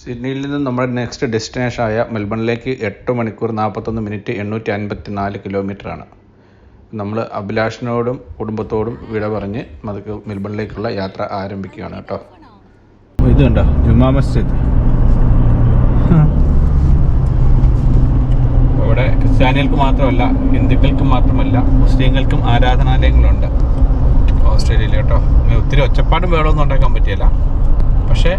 സിഡ്നിയിൽ നിന്നും നമ്മുടെ നെക്സ്റ്റ് ഡെസ്റ്റിനേഷൻ ആയ മെൽബണിലേക്ക് എട്ട് മണിക്കൂർ നാൽപ്പത്തൊന്ന് മിനിറ്റ് എണ്ണൂറ്റി അൻപത്തി നാല് കിലോമീറ്ററാണ്. നമ്മൾ അഭിലാഷിനോടും കുടുംബത്തോടും വിട പറഞ്ഞ് നമുക്ക് മെൽബണിലേക്കുള്ള യാത്ര ആരംഭിക്കുകയാണ് കേട്ടോ. ഇത് കണ്ടോ? ജുമാ മസ്ജിദ്. ഇവിടെ ക്രിസ്ത്യാനികൾക്ക് മാത്രമല്ല ഹിന്ദുക്കൾക്കും മാത്രമല്ല മുസ്ലിങ്ങൾക്കും ആരാധനാലയങ്ങളുണ്ട് ഓസ്ട്രേലിയയിൽ കേട്ടോ. ഒത്തിരി ഒച്ചപ്പാടും വേളമൊന്നും ഉണ്ടാക്കാൻ പറ്റിയല്ല. പക്ഷേ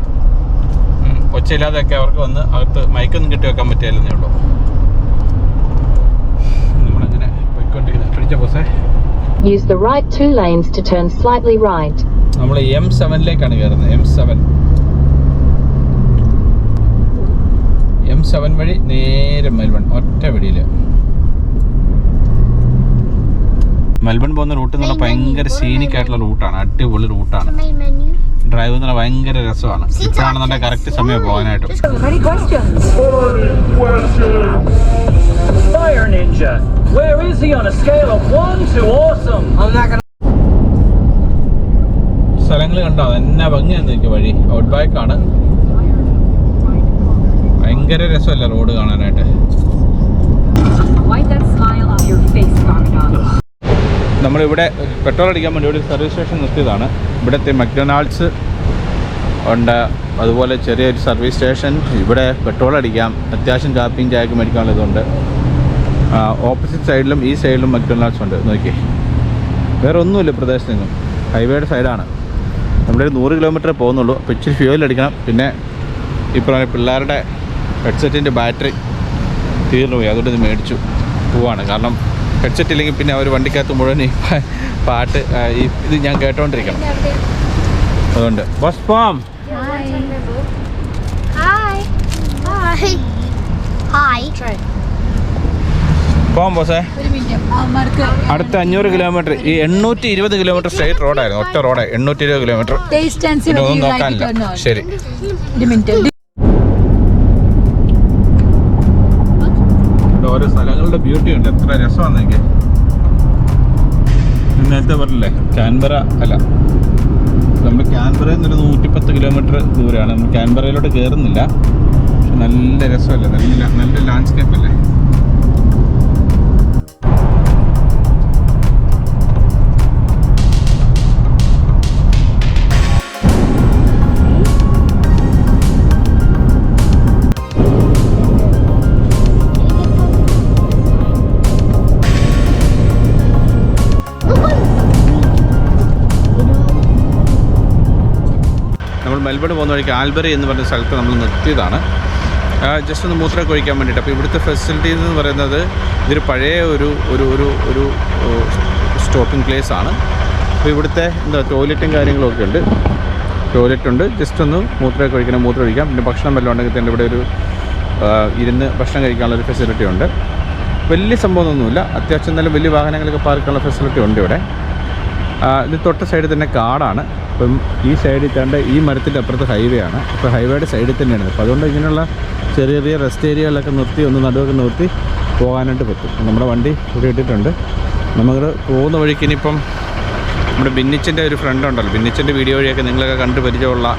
ഒച്ചയില്ലാതെയൊക്കെ അവർക്ക് വന്ന് അകത്ത് മയക്കൊന്നും കെട്ടി വെക്കാൻ പറ്റിയല്ലെന്നേ ഉള്ളൂ. നമ്മളങ്ങനെ പോയിക്കൊണ്ടിരിക്കുന്നത് പിടിച്ച ബോസേ? Use the right two lanes to turn slightly right. നമ്മൾ എം സെവനിലേക്കാണ് കയറുന്നത്. എം സെവൻ എം സെവൻ വഴി നേരെ മെൽബൺ ഒറ്റ വഴിയിൽ. മെൽബൺ പോകുന്ന റൂട്ട് എന്ന് പറഞ്ഞാൽ ഭയങ്കര സീനിക് ആയിട്ടുള്ള റൂട്ടാണ്. അടിപൊളി റൂട്ടാണ്. ഡ്രൈവ് എന്ന് പറഞ്ഞാൽ ഭയങ്കര രസമാണ്. ഇപ്പോഴാണെന്നുണ്ടെങ്കിൽ കറക്റ്റ് സമയം പോകാനായിട്ട്. Any questions? Fire Ninja, where is he on a scale of 1 to awesome? സ്ഥലങ്ങൾ കണ്ടോ? എന്നാ ഭംഗിയാന്ന് എനിക്ക് വഴി. ഔട്ട് ബാക്ക് ആണ്. ഭയങ്കര രസമല്ല റോഡ് കാണാനായിട്ട്. നമ്മളിവിടെ പെട്രോൾ അടിക്കാൻ വേണ്ടി ഒരു സർവീസ് സ്റ്റേഷൻ നിർത്തിയതാണ്. ഇവിടുത്തെ മക്ഡൊണാൾഡ്സ് ഉണ്ട്. അതുപോലെ ചെറിയൊരു സർവീസ് സ്റ്റേഷൻ. ഇവിടെ പെട്രോൾ അടിക്കാം. അത്യാവശ്യം കാപ്പിയും ചായക്കും മേടിക്കാനുള്ളതുണ്ട് ഓപ്പോസിറ്റ് സൈഡിലും ഈ സൈഡിലും മക്ഡൊണാൾഡ്സ് ഉണ്ട്. നോക്കി വേറെ ഒന്നുമില്ല പ്രദേശത്തെങ്ങും. ഹൈവേയുടെ സൈഡാണ്. നമ്മുടെ ഒരു നൂറ് കിലോമീറ്റർ പോകുന്നുള്ളൂ. അപ്പോൾ ഇച്ചിരി ഫ്യൂവൽ അടിക്കണം. പിന്നെ ഇപ്പോൾ പിള്ളേരുടെ ഹെഡ്സെറ്റിന്റെ ബാറ്ററി തീർന്നു പോയി അതുകൊണ്ട് ഇത് മേടിച്ചു പോവാണ്. കാരണം ഹെഡ്സെറ്റ് ഇല്ലെങ്കിൽ പിന്നെ അവർ വണ്ടിക്കകത്ത് മുഴുവൻ ഈ പാട്ട് ഈ ഇത് ഞാൻ കേട്ടോണ്ടിരിക്കണം. അതുകൊണ്ട്. ബസ് പോം Hi. Hi. Hi. പോം ബോസേ അടുത്ത അഞ്ഞൂറ് കിലോമീറ്റർ ഈ എണ്ണൂറ്റി ഇരുപത് കിലോമീറ്റർ സ്ട്രേറ്റ് റോഡായിരുന്നു ഒറ്റ റോഡ് എണ്ണൂറ്റി ഇരുപത് കിലോമീറ്റർ ഒന്നും നോക്കാനില്ല. ശരി. ഓരോ സ്ഥലങ്ങളുടെ ബ്യൂട്ടി ഉണ്ട്. എത്ര രസമാണ് എനിക്ക്. നേരത്തെ പറഞ്ഞില്ലേ ക്യാൻബറ അല്ല. നമ്മൾ ക്യാൻബറയിൽ നിന്നൊരു നൂറ്റിപ്പത്ത് കിലോമീറ്റർ ദൂരമാണ് നമ്മൾ ക്യാൻബറയിലോട്ട് കയറുന്നില്ല പക്ഷെ നല്ല രസമല്ലേ? നല്ല നല്ല ലാൻഡ്സ്കേപ്പ് അല്ലേ? മെൽബൺ പോകുന്ന വഴിക്ക് ആൽബറി എന്ന് പറഞ്ഞ സ്ഥലത്ത് നമ്മൾ നിർത്തിയതാണ്. ജസ്റ്റ് ഒന്ന് മൂത്രമൊക്കെ ഒഴിക്കാൻ വേണ്ടിയിട്ട്. അപ്പോൾ ഇവിടുത്തെ ഫെസിലിറ്റീസ് എന്ന് പറയുന്നത് ഇതൊരു പഴയ ഒരു ഒരു ഒരു ഒരു സ്റ്റോപ്പിംഗ് പ്ലേസ് ആണ്. അപ്പോൾ ഇവിടുത്തെ എന്താ ടോയ്ലറ്റും കാര്യങ്ങളൊക്കെ ഉണ്ട്. ടോയ്ലറ്റ് ഉണ്ട്. ജസ്റ്റ് ഒന്ന് മൂത്രമൊക്കെ ഒഴിക്കണം മൂത്രം ഒഴിക്കാം. പിന്നെ ഭക്ഷണം വല്ലതും ഉണ്ടെങ്കിൽ തന്നെ ഇവിടെ ഒരു ഇരുന്ന് ഭക്ഷണം കഴിക്കാനുള്ള ഒരു ഫെസിലിറ്റി ഉണ്ട്. വലിയ സംഭവമൊന്നുമില്ല അത്യാവശ്യം നല്ല വലിയ വാഹനങ്ങളൊക്കെ പാർക്കാനുള്ള ഫെസിലിറ്റി ഉണ്ട് ഇവിടെ. ഇത് തൊട്ട സൈഡിൽ തന്നെ കാടാണ്. അപ്പം ഈ സൈഡിൽ തന്നെ ഈ മരത്തിന്റെ അപ്പുറത്ത് ഹൈവേ ആണ്. അപ്പോൾ ഹൈവേയുടെ സൈഡിൽ തന്നെയാണ്. അപ്പോൾ അതുകൊണ്ട് ഇങ്ങനെയുള്ള ചെറിയ ചെറിയ റെസ്റ്റ് ഏരിയകളിലൊക്കെ നിർത്തി ഒന്ന് നടുവൊക്കെ നിർത്തി പോകാനായിട്ട് പറ്റും. നമ്മുടെ വണ്ടി ഇവിടെ ഇട്ടിട്ടുണ്ട്. നമുക്ക് പോകുന്ന വഴിക്ക് ഇനിയിപ്പം നമ്മുടെ ബിന്നിച്ചിന്റെ ഒരു ഫ്രണ്ട് ഉണ്ടല്ലോ. ബിന്നിച്ചിന്റെ വീഡിയോ വഴിയൊക്കെ നിങ്ങളൊക്കെ കണ്ട് പരിചയമുള്ള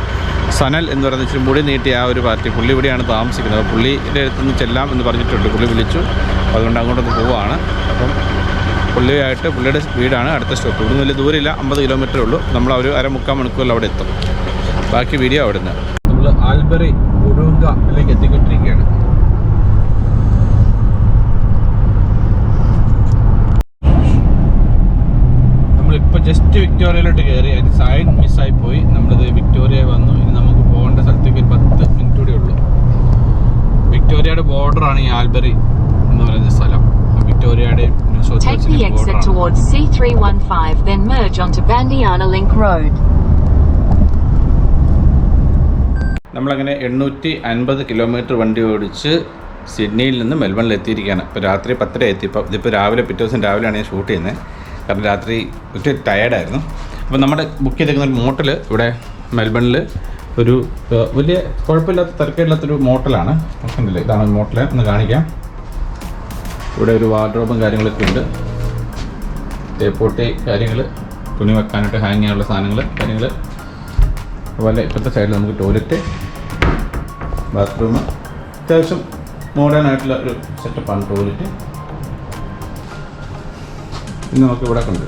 സനൽ എന്ന് പറയുന്ന ഇച്ചിരി മുടി നീട്ടിയ ആ ഒരു പാർട്ടി. പുള്ളി ഇവിടെയാണ് താമസിക്കുന്നത്. പുള്ളിയുടെ അടുത്തുനിന്ന് ചെല്ലാം എന്ന് പറഞ്ഞിട്ടുണ്ട്. പുള്ളി വിളിച്ചു. അതുകൊണ്ട് അങ്ങോട്ടൊന്ന് പോവാണ്. അപ്പം പുള്ളിയായിട്ട് പുള്ളിയുടെ വീടാണ് അടുത്ത സ്റ്റോപ്പ്. ഇവിടുന്ന് വലിയ ദൂരമില്ല അമ്പത് കിലോമീറ്റർ ഉള്ളൂ. നമ്മൾ ഒരു അര മുക്കാൽ മണിക്കൂറിൽ അവിടെ എത്തും. ബാക്കി വീഡിയോ അവിടെ നിന്ന് നമ്മൾ ആൽബറി ഉറുങ്കയിലേക്ക് എത്തിക്കൊണ്ടിരിക്കുകയാണ്. നമ്മളിപ്പോൾ ജസ്റ്റ് വിക്ടോറിയയിലോട്ട് കയറി അതിന് സൈഡ് മിസ്സായി പോയി. നമ്മളിത് വിക്ടോറിയ വന്നു. ഇനി നമുക്ക് പോകേണ്ട സ്ഥലത്തേക്ക് ഒരു പത്ത് മിനിറ്റ് കൂടെ ഉള്ളൂ. വിക്ടോറിയയുടെ ബോർഡറാണ് ഈ ആൽബറി എന്ന് പറയുന്ന സ്ഥലം. വിക്ടോറിയയുടെ it's Take the exit border. towards C315, then merge onto Bandiana Link Road. നമ്മളങ്ങനെ എണ്ണൂറ്റി അൻപത് കിലോമീറ്റർ വണ്ടി ഓടിച്ച് സിഡ്നിയിൽ നിന്ന് മെൽബണിൽ എത്തിയിരിക്കുകയാണ്. ഇപ്പോൾ രാത്രി പത്തര എത്തി ഇപ്പോൾ ഇതിപ്പോൾ രാവിലെ പിറ്റേ ദിവസം രാവിലെയാണ് ഞാൻ ഷൂട്ട് ചെയ്യുന്നത് കാരണം രാത്രി ഒത്തിരി ടയേർഡായിരുന്നു അപ്പോൾ നമ്മുടെ ബുക്ക് ചെയ്തേക്കുന്ന ഒരു മോട്ടൽ ഇവിടെ മെൽബണിൽ ഒരു വലിയ കുഴപ്പമില്ലാത്ത തിരക്കില്ലാത്തൊരു മോട്ടലാണ് ഇതാണ് മോട്ടൽ ഒന്ന് കാണിക്കാം. ഇവിടെ ഒരു വാർഡ്രോബും കാര്യങ്ങളൊക്കെ ഉണ്ട്. തേപ്പോട്ടി കാര്യങ്ങൾ തുണി വെക്കാനായിട്ട് ഹാങ് ചെയ്യാനുള്ള സാധനങ്ങൾ കാര്യങ്ങൾ അതുപോലെ ഇപ്പോഴത്തെ സൈഡിൽ നമുക്ക് ടോയ്ലറ്റ് ബാത്റൂം അത്യാവശ്യം മോഡേൺ ആയിട്ടുള്ള ഒരു സെറ്റപ്പാണ് ടോയ്ലറ്റ് ഇന്ന് നമുക്ക് ഇവിടെ കൊണ്ട്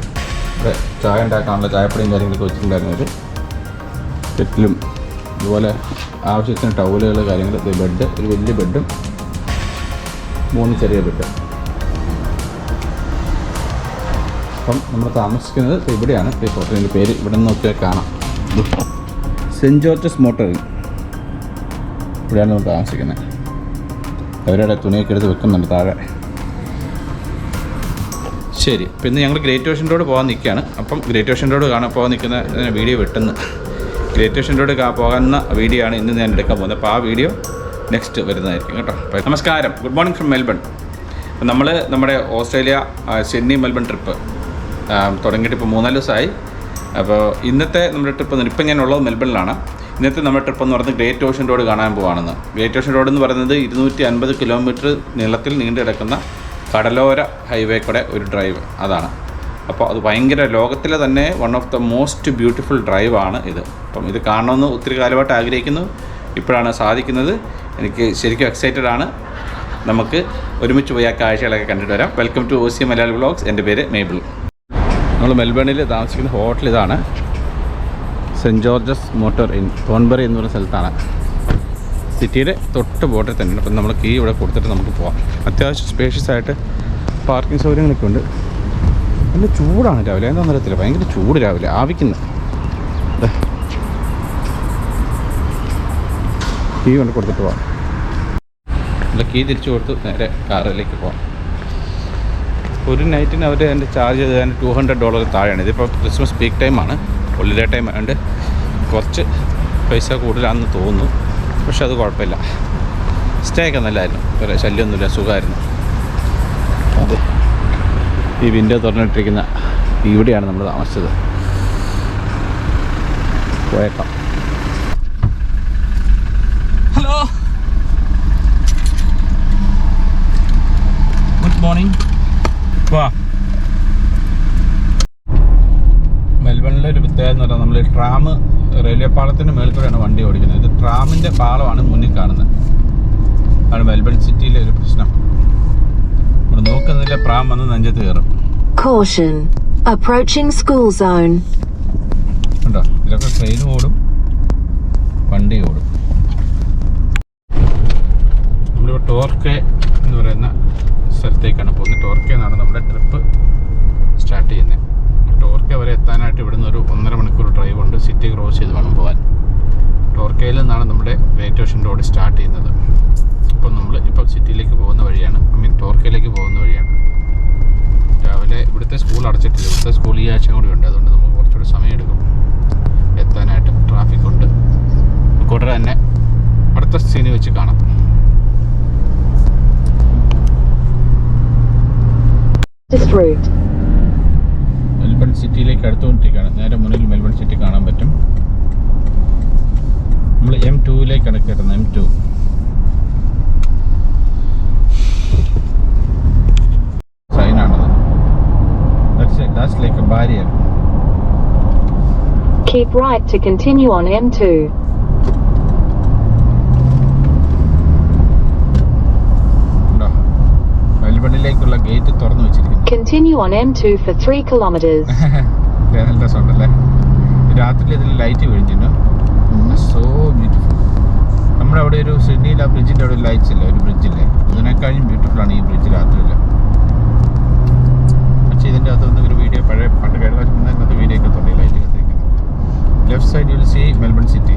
ഇവിടെ ചായ ഉണ്ടാക്കാനുള്ള ചായപ്പൊടിയും കാര്യങ്ങളൊക്കെ വെച്ചിട്ടുണ്ടായിരുന്നവർ കെറ്റിലും അതുപോലെ ആവശ്യത്തിന് ടൗലുകൾ കാര്യങ്ങൾ ബെഡ് ഒരു വലിയ ബെഡും മൂന്ന് ചെറിയ ബെഡ് അപ്പം നമ്മൾ താമസിക്കുന്നത് ഇവിടെയാണ്. ഈ ഹോട്ടലിന്റെ പേര് ഇവിടെ നിന്ന് നോക്കിയാൽ കാണാം. സെന്റ് ജോർജസ് മോട്ടർ ഇവിടെയാണ് നമ്മൾ താമസിക്കുന്നത്. അവരുടെ തുണിയൊക്കെ എടുത്ത് വെക്കുന്നുണ്ട് താഴെ. ശരി പിന്നെ ഞങ്ങൾ ഗ്രേറ്റ് ഓഷൻ റോഡ് പോകാൻ നിൽക്കുകയാണ്. അപ്പം ഗ്രേറ്റ് ഓഷൻ റോഡ് കാണാൻ പോകാൻ നിൽക്കുന്ന വീഡിയോ വെട്ടുന്നു. ഗ്രേറ്റ് ഓഷൻ റോഡ് പോകുന്ന വീഡിയോ ആണ് ഇന്ന് ഞാൻ എടുക്കാൻ പോകുന്നത്. അപ്പോൾ ആ വീഡിയോ നെക്സ്റ്റ് വരുന്നതായിരിക്കും കേട്ടോ. നമസ്കാരം. Good morning from Melbourne. നമ്മൾ നമ്മുടെ ഓസ്ട്രേലിയ ചെന്നൈ മെൽബൺ ട്രിപ്പ്. തുടങ്ങിയിട്ട് ഇപ്പോൾ മൂന്നാൽ ദിവസമായി. അപ്പോൾ ഇന്നത്തെ നമ്മുടെ ട്രിപ്പ് ഇപ്പം ഞാൻ ഉള്ളത് മെൽബണിലാണ്. ഇന്നത്തെ നമ്മുടെ ട്രിപ്പ് എന്ന് പറയുന്നത് ഗ്രേറ്റ് ഓഷൻ റോഡ് കാണാൻ പോവാണെന്ന്. ഗ്രേറ്റ് ഓഷൻ റോഡ് എന്ന് പറയുന്നത് ഇരുന്നൂറ്റി അൻപത് കിലോമീറ്റർ നീളത്തിൽ നീണ്ടു കിടക്കുന്ന കടലോര ഹൈവേ കൂടെ ഒരു ഡ്രൈവ് അതാണ്. അപ്പോൾ അത് ഭയങ്കര ലോകത്തിലെ തന്നെ one of the most beautiful ഡ്രൈവാണ് ഇത്. അപ്പം ഇത് കാണണമെന്ന് ഒത്തിരി കാലമായിട്ട് ആഗ്രഹിക്കുന്നു. ഇപ്പോഴാണ് സാധിക്കുന്നത്. എനിക്ക് ശരിക്കും എക്സൈറ്റഡ് ആണ്. നമുക്ക് ഒരുമിച്ച് പോയി ആ കാഴ്ചകളൊക്കെ കണ്ടിട്ട് വരാം. Welcome to O C Malayali vlogs എന്റെ പേര് മേബിൾ നമ്മൾ മെൽബണിൽ താമസിക്കുന്ന ഹോട്ടൽ ഇതാണ്. Saint George's motor inn Thornbury എന്ന് പറയുന്ന സ്ഥലത്താണ്. സിറ്റിയുടെ തൊട്ട് ബോർഡറിൽ തന്നെയാണ്. അപ്പം നമ്മൾ കീ ഇവിടെ കൊടുത്തിട്ട് നമുക്ക് പോവാം. അത്യാവശ്യം സ്പേഷ്യസ് ആയിട്ട് പാർക്കിംഗ് സൗകര്യങ്ങളൊക്കെ ഉണ്ട്. നല്ല ചൂടാണ് രാവിലെ. എന്താണെന്ന് അറിയത്തില്ല. ഭയങ്കര ചൂട് രാവിലെ. ആവിക്കുന്നു. കീ കൊണ്ട് കൊടുത്തിട്ട് നല്ല കീ തിരിച്ചു കൊടുത്ത് നേരെ കാറിലേക്ക് പോവാം. ഒരു നൈറ്റിന് അവർ എന്റെ ചാർജ് ചെയ്തത് ടു ഹൺഡ്രഡ് ഡോളർ താഴെയാണ്. ഇതിപ്പോൾ ക്രിസ്മസ് പീക്ക് ടൈമാണ് ഹോളിഡേ ടൈം ആയതുകൊണ്ട് കുറച്ച് പൈസ കൂടുതലാണെന്ന് തോന്നുന്നു. പക്ഷെ അത് കുഴപ്പമില്ല. സ്റ്റേ ഒക്കെ നല്ലതായിരുന്നു. വേറെ ശല്യമൊന്നുമില്ല സുഖമായിരുന്നു. അത് ഈ വിൻഡോ തുറന്നിട്ടിരിക്കുന്ന ഇവിടെയാണ് നമ്മൾ താമസിച്ചത്. പോയേക്കാം. ഹലോ ഗുഡ് മോർണിംഗ് വാ. മെൽബണിലെ ഒരു പ്രത്യേകത എന്ന് പറഞ്ഞാൽ നമ്മൾ ട്രാം റെയിൽവേ പാളത്തിന്റെ മേളിൽ കൂടെയാണ് വണ്ടി ഓടിക്കുന്നത്. ഇത് ട്രാമിന്റെ പാളമാണ് മുന്നിൽ കാണുന്നത്. അതാണ് മെൽബൺ സിറ്റിയിലെ ഒരു പ്രശ്നം. നമ്മൾ നോക്കുന്നില്ല പ്രാം വന്ന് നെഞ്ചത്ത് കയറും. ഉണ്ടോ ഇതിലൊക്കെ ട്രെയിൻ ഓടും വണ്ടി ഓടും. നമ്മളിപ്പോൾ ടോർക്കെ എന്ന് പറയുന്ന സ്ഥലത്തേക്കാണ്. പോകുന്നത് ടോർക്കെ നിന്നാണ് നമ്മുടെ ട്രിപ്പ് സ്റ്റാർട്ട് ചെയ്യുന്നത്. ടോർക്കെ വരെ എത്താനായിട്ട് ഇവിടുന്ന് ഒരു ഒന്നര മണിക്കൂർ ഡ്രൈവ് ഉണ്ട്. സിറ്റി ക്രോസ് ചെയ്ത് വേണം പോകാൻ ടോർക്കയിൽ നിന്നാണ് നമ്മുടെ ഗ്രേറ്റ് ഓഷൻ റോഡ് സ്റ്റാർട്ട് ചെയ്യുന്നത്. അപ്പം നമ്മൾ ഇപ്പോൾ സിറ്റിയിലേക്ക് പോകുന്ന വഴിയാണ്. ഐ മീൻ ടോർക്കയിലേക്ക് പോകുന്ന വഴിയാണ്. രാവിലെ ഇവിടുത്തെ സ്കൂൾ അടച്ചിട്ടില്ല. ഇവിടുത്തെ സ്കൂൾ ഈ ആഴ്ച കൂടി ഉണ്ട്. അതുകൊണ്ട് നമുക്ക് കുറച്ചുകൂടി സമയമെടുക്കും. എത്താനായിട്ട് ട്രാഫിക് ഉണ്ട് കൂടെ തന്നെ അടുത്ത സീനി വെച്ച് കാണാം This route. മെൽബൺ സിറ്റിയിലേക്ക് അടുത്തുകൊണ്ടിരിക്കുകയാണ്. നേരെ മുന്നിൽ മെൽബൺ സിറ്റി കാണാൻ പറ്റും. നമ്മൾ എം ടുവിലേക്കാണ് കയറുന്നത്. M two സൈനാണത് that's like a barrier Keep right to continue on M2. ഉണ്ടോ? മെൽബണിലേക്കുള്ള ഗേറ്റ് തുറന്നു വെച്ചിരിക്കുന്നു. Continue on M2 for 3 kilometers. നല്ല രസമുണ്ടല്ലേ രാത്രി ഇതിൽ ലൈറ്റ് വീഴിച്ചിട്ടുണ്ട് സോ ബ്യൂട്ടിഫുൾ നമ്മുടെ അവിടെ ഒരു സിഡ്നിയിൽ ആ ബ്രിഡ്ജിന്റെ അവിടെ ലൈറ്റ്സ് ഇല്ല? ഒരു ബ്രിഡ്ജില്ലേ ഇതിനേക്കാളും ബ്യൂട്ടിഫുൾ ആണ് ഈ ബ്രിഡ്ജ് രാത്രിയിൽ പക്ഷേ ഇതിന്റെ അകത്ത് നിന്ന് ഒരു വീഡിയോ പഴയ പണ്ട് കഴിഞ്ഞ പ്രാവശ്യം മുന്നേ വീഡിയോ ഒക്കെ തുടങ്ങി light left side you will see Melbourne city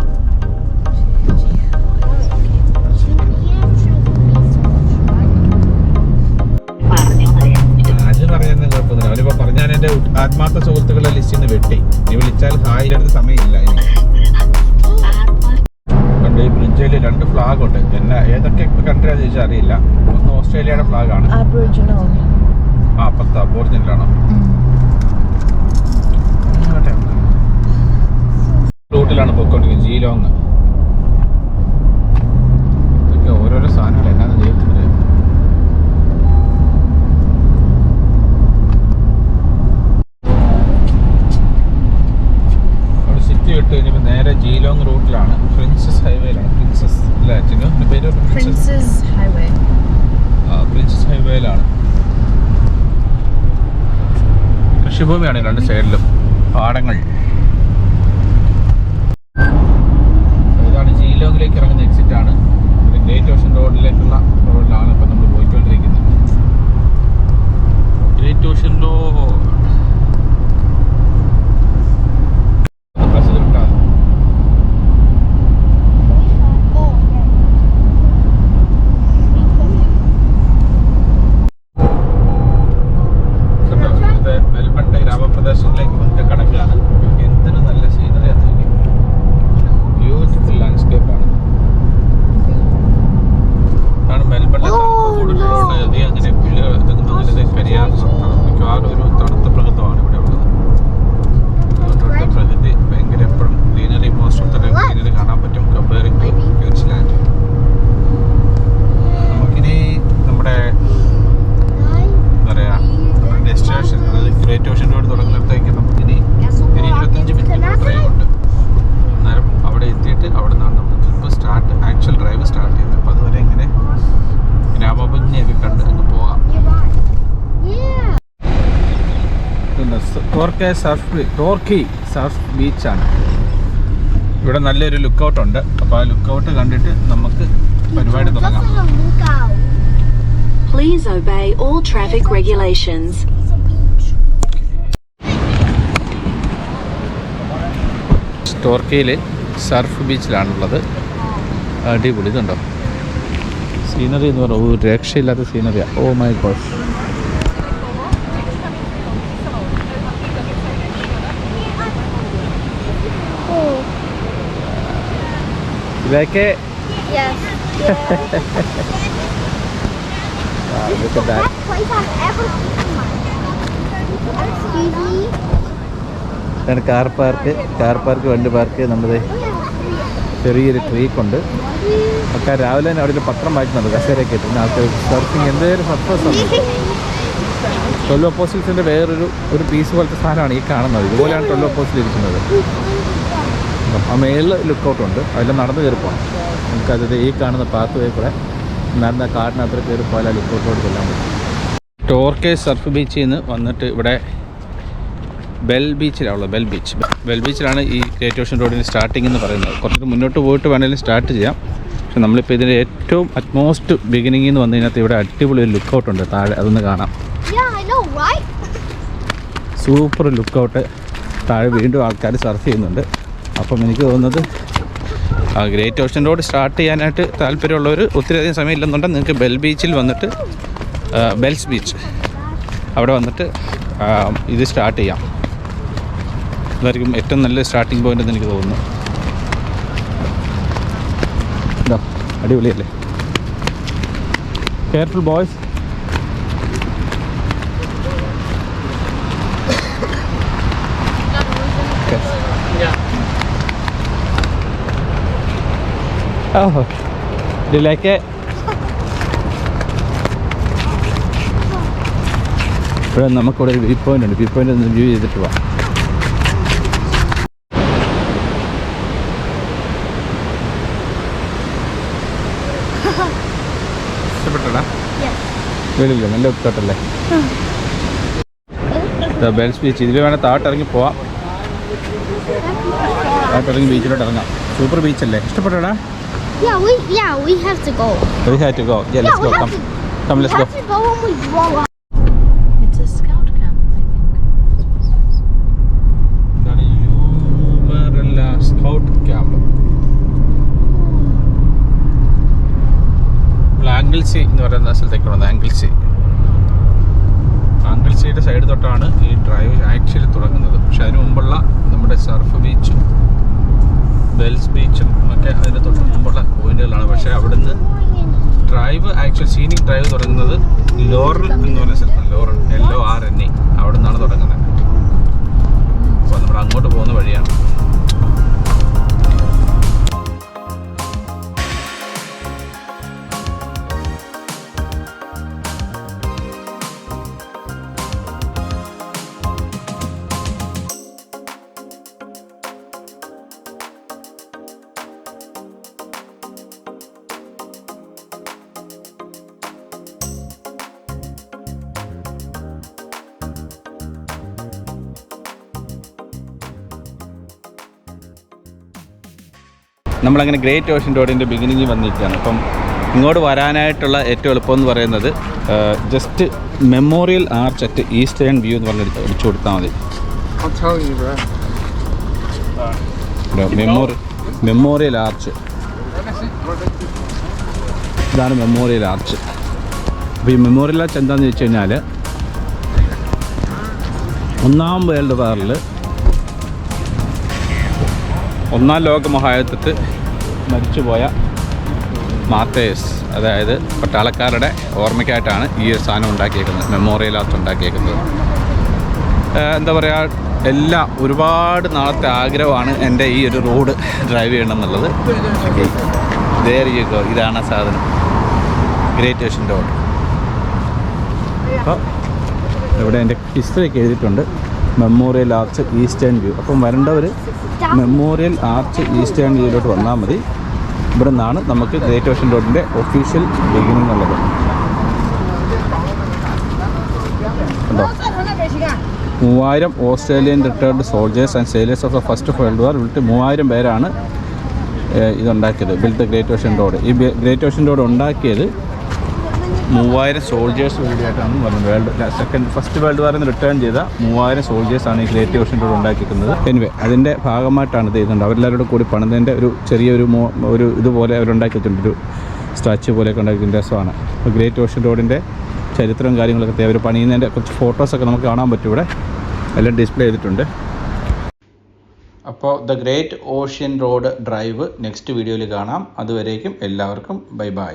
ഏതൊക്കെ കൺട്രി ചോദിച്ചാൽ അറിയില്ല. ഒന്ന് ഓസ്ട്രേലിയയുടെ ഫ്ലാഗ് ആണ്. Aboriginal. ആ പത്ത് അബോർജിനിലാണോ കൃഷിഭൂമിയാണ് ഈ രണ്ട് സൈഡിലും പാടങ്ങൾ ഇതാണ് ജീലോങ്ങിലേക്ക് ഇറങ്ങുന്ന എക്സിറ്റ് ആണ് ഇത് ഗ്രേറ്റ് ഓഷൻ റോഡിലേക്കുള്ള റോഡിലാണ് ഇപ്പം നമ്മൾ പോയിക്കൊണ്ടിരിക്കുന്നത് ഗ്രേറ്റ് ഓഷൻ റോഡ് ബസ് വിട്ടാൽ ഇത് മെൽബണിന്റെ ഗ്രാമപ്രദേശങ്ങളിലേക്ക് വന്നിട്ട് കടക്കുകയാണ് എന്തൊരു നല്ല സീനറി ബ്യൂട്ടിഫുൾ ലാൻഡ്സ്കേപ്പ് ആണ് ആണ് മെൽബണിലെ തണുപ്പ് കൂടുതലുള്ളത് അധികം അങ്ങനെ പുല്ലുകൾ ഇതൊന്നും അങ്ങനെ കരിയാൻ മിക്കവാറും ഒരു തണുത്ത പ്രകൃതമാണ് ഇവിടെ ഉള്ളത് അതുകൊണ്ട് ഇവിടുത്തെ പ്രകൃതി ഭയങ്കര എപ്പോഴും greenery most of the greenery കാണാൻ പറ്റും കമ്പയറിംഗ് ടു ക്യൂൻസ്ലാൻഡ് നമുക്കിനി നമ്മുടെ എന്താ പറയുക നമ്മുടെ ഡെസ്റ്റിനേഷൻ അതായത് ഗ്രേറ്റ് ഓഷൻ റോഡ് തുടങ്ങുന്നിടത്തേക്ക് നമുക്കിനി ഒരു ഇരുപത്തഞ്ച് മിനിറ്റ് ഡ്രൈവ് ഉണ്ട് അന്നേരം അവിടെ എത്തിയിട്ട് അവിടെ നിന്നാണ് നമ്മൾ trip start actual drive start ചെയ്യുന്നത് അപ്പോൾ അതുവരെ ഇങ്ങനെ ഗ്രാമഭംഗിയൊക്കെ കണ്ട് അങ്ങ് പോകാം Yeah. Torquay surf Torquay surf ബീച്ചാണ്. ഇവിടെ നല്ലൊരു ലുക്കൗട്ട് ഉണ്ട്. അപ്പോൾ ആ ലുക്കൗട്ട് കണ്ടിട്ട് നമുക്ക് പരിപാടി തുടങ്ങാം. Please obey all Please obey all traffic regulations. It's a beach. ടോർക്കയിൽ സർഫ് ബീച്ചിലാണുള്ളത്. അടിപൊളി ഇതുണ്ടോ? സീനറി എന്ന് പറഞ്ഞു രക്ഷയില്ലാത്ത സീനറിയാണ് ഓ മൈ ഗോഡ് ഇതൊക്കെ Yes. Yeah. wow, look at that. ഇതാണ് കാർ പാർക്ക് കാർ പാർക്ക് വണ്ടി പാർക്ക് നമ്മുടെ ചെറിയൊരു ക്രീക്ക് ഉണ്ട് ഒക്കെ രാവിലെ തന്നെ അവിടെ ഒരു പത്രം വായിക്കുന്നുണ്ട് കസേരയൊക്കെ ഇട്ട് പിന്നെ ആൾക്ക് സർഫിങ് എന്തെങ്കിലും സർഫസ് ഉണ്ട് ടൊല്ലോ പോസിൽസിന്റെ വേറൊരു ഒരു പീസ് പോലത്തെ സാധനമാണ് ഈ കാണുന്നത് ഇതുപോലെയാണ് ടൊല്ലോ ഒപ്പോസിൽ ഇരിക്കുന്നത് ആ മേളിൽ ലുക്കൗട്ട് ഉണ്ട് അതിൽ നടന്ന് കയറി പോകണം നമുക്കത് ഈ കാണുന്ന പാത്ത് വേ കൂടെ നടന്ന കാടിനകത്ത് കയറി പോയാൽ ആ ലുക്കൗട്ടോട് ചെല്ലാൻ പറ്റും. ടോർക്കെ സർഫ് ബീച്ചിൽ നിന്ന് വന്നിട്ട് ഇവിടെ ബെൽ ബീച്ചിലാണുള്ളത്. Bell beach. ബെൽ ബീച്ചിലാണ് ഈ ഗ്രേറ്റ് ഓഷൻ റോഡിന്റെ സ്റ്റാർട്ടിംഗ് എന്ന് പറയുന്നത്. കുറച്ചുകൂടി മുന്നോട്ട് പോയിട്ട് വേണമെങ്കിലും സ്റ്റാർട്ട് ചെയ്യാം. പക്ഷെ നമ്മളിപ്പോൾ ഇതിന്റെ ഏറ്റവും അറ്റ്മോസ്റ്റ് ബിഗിനിങ്ങിൽ നിന്ന് വന്നതിനകത്ത് ഇവിടെ അടിപൊളി ഒരു ലുക്കൗട്ട് ഉണ്ട്. താഴെ അതൊന്ന് കാണാം? സൂപ്പർ ലുക്കൗട്ട് താഴെ വീണ്ടും ആൾക്കാർ സർഫ് ചെയ്യുന്നുണ്ട്. അപ്പം എനിക്ക് തോന്നുന്നത് ആ ഗ്രേറ്റ് ഓഷൻ റോഡ് സ്റ്റാർട്ട് ചെയ്യാനായിട്ട് താല്പര്യമുള്ളവർ ഒത്തിരി അധികം സമയമില്ലെന്നുണ്ടെങ്കിൽ നിങ്ങൾക്ക് ബെൽ ബീച്ചിൽ വന്നിട്ട് ബെൽസ് ബീച്ച് അവിടെ വന്നിട്ട് ഇത് സ്റ്റാർട്ട് ചെയ്യാം. അതായിരിക്കും ഏറ്റവും നല്ല സ്റ്റാർട്ടിംഗ് പോയിന്റ് എന്ന് എനിക്ക് തോന്നുന്നു. അടിപൊളിയല്ലേ? Careful boys Oh, okay. do you like it? ഇവിടെ നമുക്കിവിടെ ഒരു വ്യൂ പോയിന്റ് ഉണ്ട്. വ്യൂ പോയിന്റ് ഒന്ന് വ്യൂ ചെയ്തിട്ട് പോവാം. ഇഷ്ടപ്പെട്ടടാ Yes. വെളിയില്ല. നല്ല ഉത്തോട്ടല്ലേ ബെൽസ് ബീച്ച് ഇതിൽ വേണേൽ താട്ടിറങ്ങി പോവാം. താട്ടിറങ്ങി ബീച്ചിലോട്ട് ഇറങ്ങാം. സൂപ്പർ ബീച്ചല്ലേ ഇഷ്ടപ്പെട്ടടാ Yeah, we yeah we have to go. We have to go. Yeah, let's yeah, go. Come. to. Come, we let's go. have to go when we grow up. It's a scout camp, I think. ഇതാണ് യൂമറല്ല scout camp ആംഗിൾസി എന്ന് പറയുന്ന സ്ഥലത്തേക്കാണ് ആംഗിൾസി ആംഗിൾസിയുടെ side തൊട്ടാണ് ഈ drive actually തുടങ്ങുന്നത് പക്ഷെ അതിന് മുമ്പുള്ള നമ്മുടെ സർഫ് ബീച്ചും ബെൽസ് ബീച്ചും ഒക്കെ അതിന്റെ തൊട്ട് മുമ്പുള്ള പോയിന്റുകളാണ് പക്ഷേ അവിടുന്ന് ഡ്രൈവ് ആക്ച്വൽ സീനിക് ഡ്രൈവ് തുടങ്ങുന്നത് ലോറൽ എന്ന് പറയുന്ന സ്ഥലത്താണ്. Lorne L O R N A അവിടെ നിന്നാണ് തുടങ്ങുന്നത്. അപ്പോൾ നമ്മൾ അങ്ങോട്ട് നമ്മളങ്ങനെ ഗ്രേറ്റ് ഓഷൻ റോഡിന്റെ ബിഗിനിങ്ങിൽ വന്നിരിക്കുകയാണ്. അപ്പം ഇങ്ങോട്ട് വരാനായിട്ടുള്ള ഏറ്റവും എളുപ്പം എന്ന് പറയുന്നത് just memorial arch at eastern view എന്ന് പറഞ്ഞ് അടിച്ചു കൊടുത്താൽ മതി. മെമ്മോറി മെമ്മോറിയൽ ആർച്ച് ഇതാണ് മെമ്മോറിയൽ ആർച്ച് അപ്പോൾ ഈ മെമ്മോറിയൽ ആർച്ച് എന്താണെന്ന് വെച്ച് കഴിഞ്ഞാൽ ഒന്നാം വേൾഡ് വാറിൽ ഒന്നാം ലോക മഹായുദ്ധത്തിൽ മരിച്ചുപോയ മാത്തേഴ്സ് അതായത് പട്ടാളക്കാരുടെ ഓർമ്മയ്ക്കായിട്ടാണ് ഈ ഒരു സാധനം ഉണ്ടാക്കിയേക്കുന്നത് മെമ്മോറിയൽ ആർട്ട് ഉണ്ടാക്കിയേക്കുന്നത്. എന്താ പറയുക എല്ലാ ഒരുപാട് നാളത്തെ ആഗ്രഹമാണ് എന്റെ ഈ ഒരു റോഡ് ഡ്രൈവ് ചെയ്യണം എന്നുള്ളത്. ഗോ ഇതാണ് സാധനം. ഗ്രേറ്റ് ഏഷ്യൻ റോഡ് അപ്പോൾ ഇവിടെ എന്റെ ഹിസ്റ്ററിയൊക്കെ എഴുതിയിട്ടുണ്ട്. മെമ്മോറിയൽ ആർച്ച് ഈസ്റ്റേൺ വ്യൂ അപ്പം വരേണ്ടവർ മെമ്മോറിയൽ ആർച്ച് ഈസ്റ്റേൺ വ്യൂയിലോട്ട് വന്നാൽ മതി. ഇവിടെ നിന്നാണ് നമുക്ക് ഗ്രേറ്റ് ഓഷൻ റോഡിന്റെ ഒഫീഷ്യൽ ബിഗിനിങ് ഉള്ളത്. മൂവായിരം Australian retired soldiers and sailors of the first world war വിളിട്ട് മൂവായിരം പേരാണ് ഇതുണ്ടാക്കിയത്. ബിൽഡ് ഗ്രേറ്റ് ഓഷൻ റോഡ് ഈ ഗ്രേറ്റ് ഓഷൻ റോഡ് ഉണ്ടാക്കിയത് മൂവായിരം സോൾജേഴ്സ് വേണ്ടിയിട്ടാണ് പറഞ്ഞത് വേൾഡ് സെക്കൻഡ് ഫസ്റ്റ് വേൾഡ് വാറിൽ നിന്ന് റിട്ടേൺ ചെയ്ത മൂവായിരം സോൾജേഴ്സാണ് ഈ ഗ്രേറ്റ് ഓഷനിലൂടെ ഉണ്ടാക്കിയിരിക്കുന്നത്. എനിവേ അതിന്റെ ഭാഗമായിട്ടാണ് ഇത് ചെയ്യുന്നുണ്ട് അവരെല്ലാവരും കൂടി പണിതതിന്റെ ഒരു ചെറിയൊരു ഒരു ഇതുപോലെ അവരുണ്ടാക്കി വെച്ചിട്ടുണ്ട് ഒരു സ്റ്റാച്ചു പോലെയൊക്കെ ഉണ്ടാക്കി രസമാണ്. അപ്പോൾ ഗ്രേറ്റ് ഓഷൻ റോഡിന്റെ ചരിത്രവും കാര്യങ്ങളൊക്കെ അവർ പണിയുന്നതിന്റെ കുറച്ച് ഫോട്ടോസൊക്കെ നമുക്ക് കാണാൻ പറ്റും ഇവിടെ. എല്ലാം ഡിസ്പ്ലേ ചെയ്തിട്ടുണ്ട്. അപ്പോൾ the great ocean road drive next വീഡിയോയിൽ കാണാം. അതുവരേക്കും എല്ലാവർക്കും ബൈ ബൈ.